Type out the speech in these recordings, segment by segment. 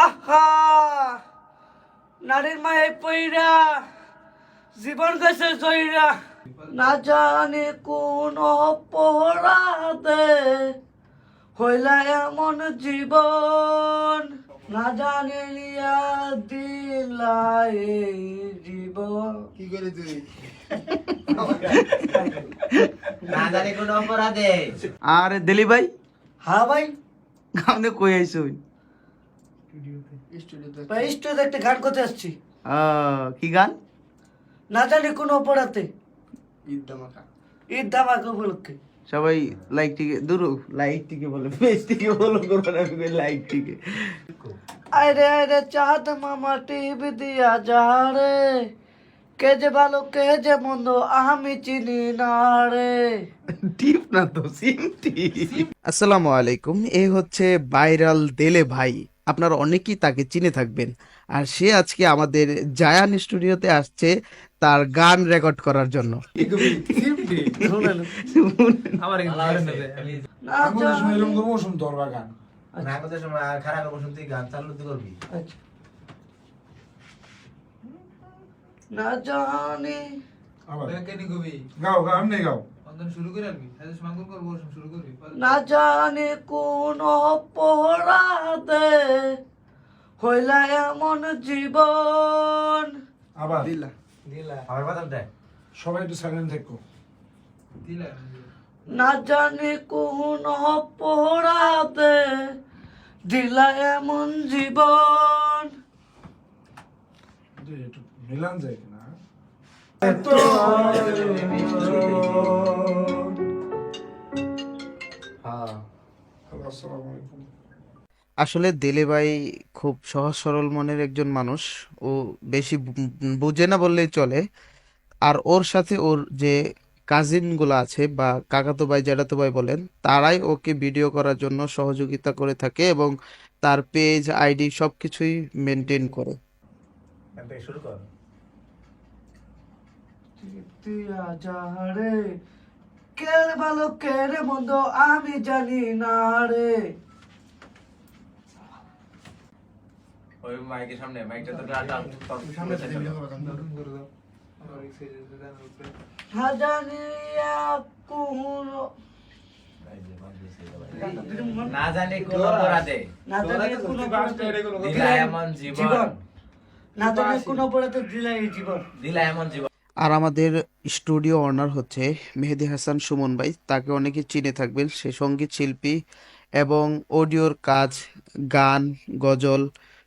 আহা! নারীর মায়ে পইরা জীবন গেছে জয়রা। না জানি কোন অপরাধে হইলা এমন জীবন। না জানি লিয়া দিলা এই জীবন। কি করে তুই? না জানি কোন অপরাধে। আরে দিলি ভাই। হ্যাঁ ভাই। গানে কই আইছো স্টুডিওতে ভাই স্টুডিওতে একটা গান করতে আসছি। কি গান? না জানি কোন অপরাধে। ঈদ ধামাকা। ঈদ ধামাকা উপলক্ষে। সবাই লাইক টিকে দূর লাইক টিকে বলে পেজ টিকে বলো করো না লাইক টিকে। আরে আরে চাঁদ মামা টিভি দিয়া যা রে। কে যে ভালো কে যে মন্দ আমি চিনি না রে। টিপ না তো সিম টিপ। আসসালামু আলাইকুম এই হচ্ছে ভাইরাল দেলে ভাই। আপনারা অনেকেই তাকে চিনে থাকবেন। আর সে আজকে আমাদের জায়ান স্টুডিওতে আসছে তার গান রেকর্ড করার জন্য। না জানি। গাও গাও আমনে গাও। অন্তন শুরু করে আলবি তাহলে সমাগম করব শুরু করবি না জানি কোন অপরাধে হইলা এমন জীবন। আবার। দিলা। আমার কথা দেখ সবাই একটু সাইলেন্ট থাকো। দিলা। না জানি কোন অপরাধে দিলা এমন জীবন। মিলান যায় না আসসালামু আলাইকুম আসলে দেলে ভাই খুব সহজ সরল মনের একজন মানুষ। ও বেশি বুঝে না বললেই চলে। আর ওর সাথে ওর যে কাজিনগুলো আছে বা কাকাতো ভাই, জ্যাঠাতো ভাই বলেন, তারাই ওকে ভিডিও করার জন্য সহযোগিতা করে থাকে এবং তার পেজ আইডি সবকিছুই মেনটেন করে। শুরু কর। দিয়া যা রে ভালো কে রে মন্দ আমি জানি না রে। ওই মাইকের সামনে মাইকটা তো সামনে করো করে না জানি কোন না জানি কোন অপরাধে। না জানি কোন অপরাধে জীবন। জীবন। না জানি কোন অপরাধে দিলা জীবন। দিলা এমন জীবন। আর আমাদের স্টুডিও অনার হচ্ছে মেহেদি হাসান সুমন ভাই। তাকে অনেকে চিনে থাকবেন। সে সংগীত শিল্পী এবং অডিওর কাজ, গান, গজল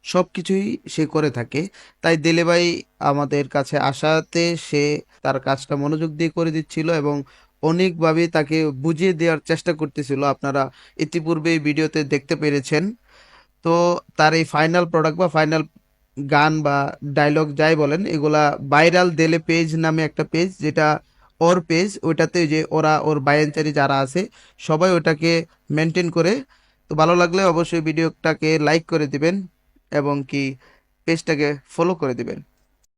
সব কিছুই সে করে থাকে। তাই দেলে ভাই আমাদের কাছে আসাতে সে তার কাজটা মনোযোগ দিয়ে করে দিচ্ছিল এবং অনেকভাবে তাকে বুঝিয়ে দেওয়ার চেষ্টা করতেছিল। আপনারা ইতিপূর্বে ভিডিওতে দেখতে পেরেছেন। তো তার এই ফাইনাল প্রোডাক্ট বা ফাইনাল গান বা ডায়লগ যাই বলেন, এগুলা ভাইরাল দেলে পেজ নামে একটা পেজ যেটা ওর পেজ ওইটাতে যে ওরা ওর বায়ানচারি যারা আছে, সবাই ওটাকে মেনটেন করে। তো ভালো লাগলে অবশ্যই ভিডিওটাকে লাইক করে দিবেন এবং কি পেজটাকে ফলো করে দিবেন।